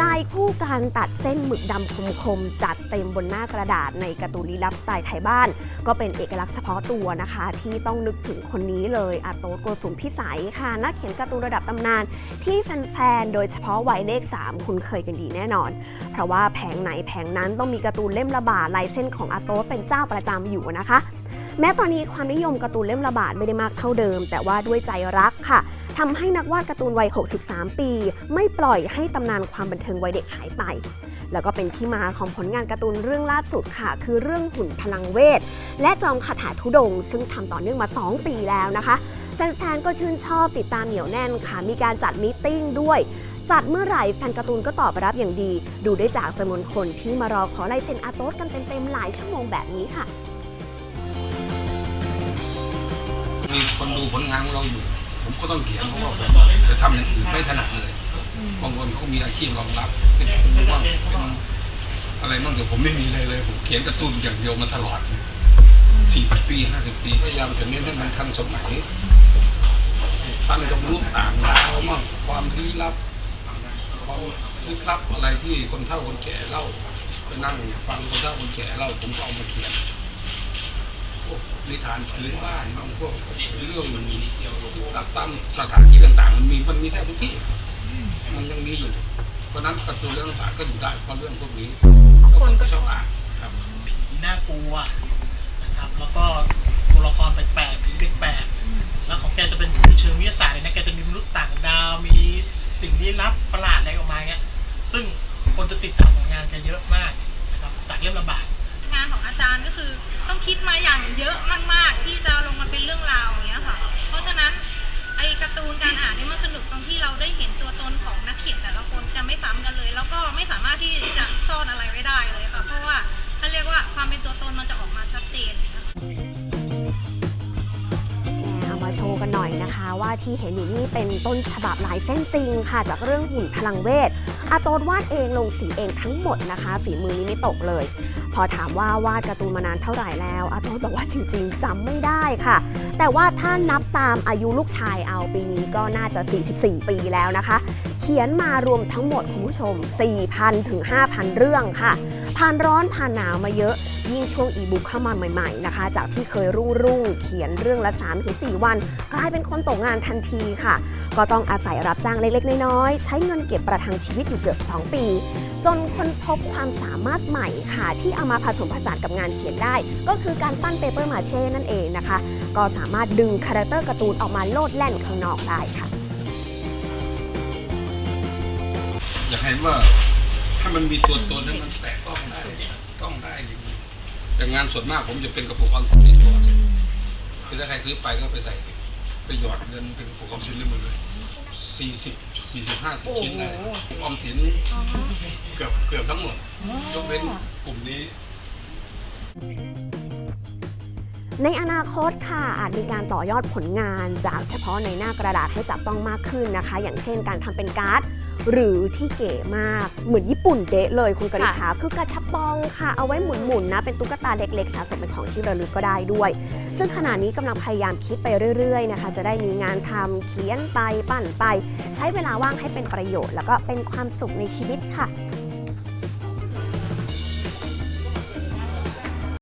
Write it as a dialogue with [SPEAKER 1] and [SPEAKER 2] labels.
[SPEAKER 1] ลายคู่การตัดเส้นหมึกดำคมๆ จัดเต็มบนหน้ากระดาษในการ์ตูนลี้ลับสไตล์ไทยบ้าน ก็เป็นเอกลักษณ์เฉพาะตัวนะคะ ที่ต้องนึกถึงคนนี้เลยอาโตโกสุมพิสัยค่ะ นักเขียนการ์ตูนระดับตำนาน ที่แฟนๆ โดยเฉพาะวัยเลข 3 คุณเคยกันดีแน่นอน เพราะว่าแผงไหนแผงนั้นต้องมีการ์ตูนเล่มระบาดลายเส้นของอาโตเป็นเจ้าประจำอยู่นะคะแม้ตอนนี้ความนิยมการ์ตูนเล่มระบาดไม่ได้มากเท่าเดิม แต่ว่าด้วยใจรักค่ะ ทำให้นักวาดการ์ตูนวัย 63 ปี ไม่ปล่อยให้ตำนานความบันเทิงวัยเด็กหายไป แล้วก็เป็นที่มาของผลงานการ์ตูนเรื่องล่าสุดค่ะ คือเรื่องหุ่นพลังเวท และจอมคาถาทุดง ซึ่งทำต่อเนื่องมา 2 ปีแล้วนะคะ แฟนๆ ก็ชื่นชอบติดตามเหนียวแน่นค่ะ มีการจัดมตติ팅ด้วยจัดเมื่อไหร่แฟนการ์ตูนก็ตอบรับอย่างดี ดูได้จากจำนวนคนที่มารอขอลายเซ็นอาโต๊ดกันเต็มๆหลายชั่วโมงแบบนี้ค่ะ
[SPEAKER 2] มีคนดูผลงานของเราอยู่ ผมก็ต้องเขียนเพราะว่าผมจะทำอย่างอื่นไม่ถนัดเลยบางคนเขามีอาชีพรองรับ เป็นครูบ้างเป็นอะไรบ้างแต่ผมไม่มีอะไรเลย ผมเขียนการ์ตูนอย่างเดียวมาตลอด40ปี50ปีพยายามจะเน้นให้มันทันสมัยตั้งกับรูปต่างดาวมั่งความลี้ลับความลึกลับอะไรที่คนเฒ่าคนแก่เล่าไปนั่งฟังคนเฒ่าคนแก่เล่าผมก็เอามาเขียนพวกนิทานพื้นบ้านบางพวกเรื่องมันมี ตามสถานที่ต่างๆ มันมีมันมีแทบทุกที่ มันยังมีอยู่ เพราะฉะนั้นการ์ตูนเรื่องต่างๆก็อยู่ได้เพราะเรื่องพวกนี้แล้วคนก็ชอบอ่านครับ
[SPEAKER 3] ผีน่ากลัวนะครับ แล้วก็ตัวละครแปลกๆผีแปลกๆแล้วของแกจะเป็นผีเชิงวิทยาศาสตร์เลยนะแกจะมีมนุษย์ต่างดาวมีสิ่งลี้ลับประหลาดอะไรออกมาเงี้ย ซึ่งคนจะติดตามผลงานแกเยอะมากนะครับจากเล่มระบาด
[SPEAKER 4] งานของอาจารย์ก็คือ ต้องคิดมาอย่างเยอะมากๆ ที่จะลงมาเป็นเรื่องราว ตัวตนมันจะออกมาชัดเจนนะคะ
[SPEAKER 1] เอามาโชว์กันหน่อยนะคะว่าที่เห็นอยู่นี่เป็นต้นฉบับลายเส้นจริงค่ะ จากเรื่องหุ่นพลังเวทอาโตดวาดเองลงสีเองทั้งหมดนะคะ ฝีมือนี้ไม่ตกเลย พอถามว่าวาดการ์ตูนมานานเท่าไหร่แล้วอาโตดบอกว่าจริง ๆจำไม่ได้ค่ะ แต่ว่าถ้านับตามอายุลูกชายเอาปีนี้ก็น่าจะ 44 ปีแล้วนะคะ เขียนมารวมทั้งหมดคุณผู้ชม 4,000ถึง5,000 เรื่องค่ะผ่านร้อนผ่านหนาวมาเยอะ ยิ่งช่วงอีบุ๊กเข้ามาใหม่ๆนะคะ จากที่เคยรุ่งรุ่งๆเขียนเรื่องละ 3-4 วัน กลายเป็นคนตกงานทันทีค่ะ ก็ต้องอาศัยรับจ้างเล็กๆ น้อยๆ ใช้เงินเก็บประทังชีวิตอยู่เกือบ 2 ปี จนค้นพบความสามารถใหม่ค่ะ ที่เอามาผสมผสานกับงานเขียนได้ ก็คือการปั้นเปเปอร์มาเช่นั่นเองนะคะ ก็สามารถดึงคาแรคเตอร์การ์ตูนออกมาโลดแล่นข้างนอกได้ค่ะ
[SPEAKER 2] อยากเห็นว่าถ้ามันมีตัวตนให้วมันแตกต้องได้ต้องได้อย่างนี้ แต่งานส่วนมากผมจะเป็นกระปุกออมสินในตัวเสร็จคือถ้าใครซื้อไปก็ไปใส่ไปหยอดเงินเป็นกระปุกออมสินเลยหมดเลยสี่สิบสี่สิบห้าสิบชิ้นได้กระปุกออมสินเกือบเกือบทั้งหมดยกเว้นกลุ่มนี้
[SPEAKER 1] ในอนาคตค่ะอาจมีการต่อยอดผลงานจากเฉพาะในหน้ากระดาษให้จับต้องมากขึ้นนะคะ อย่างเช่นการทำเป็นการ์ด หรือที่เก๋มากเหมือนญี่ปุ่นเดะเลยคุณกริษาคือกระชับปองค่ะ เอาไว้หมุนๆนะ เป็นตุ๊กตาเล็กๆ สะสมเป็นของที่ระลึกก็ได้ด้วย ซึ่งขณะนี้กำลังพยายามคิดไปเรื่อยๆนะคะ จะได้มีงานทำเขียนไป ปั้นไป ใช้เวลาว่างให้เป็นประโยชน์ แล้วก็เป็นความสุขในชีวิตค่ะ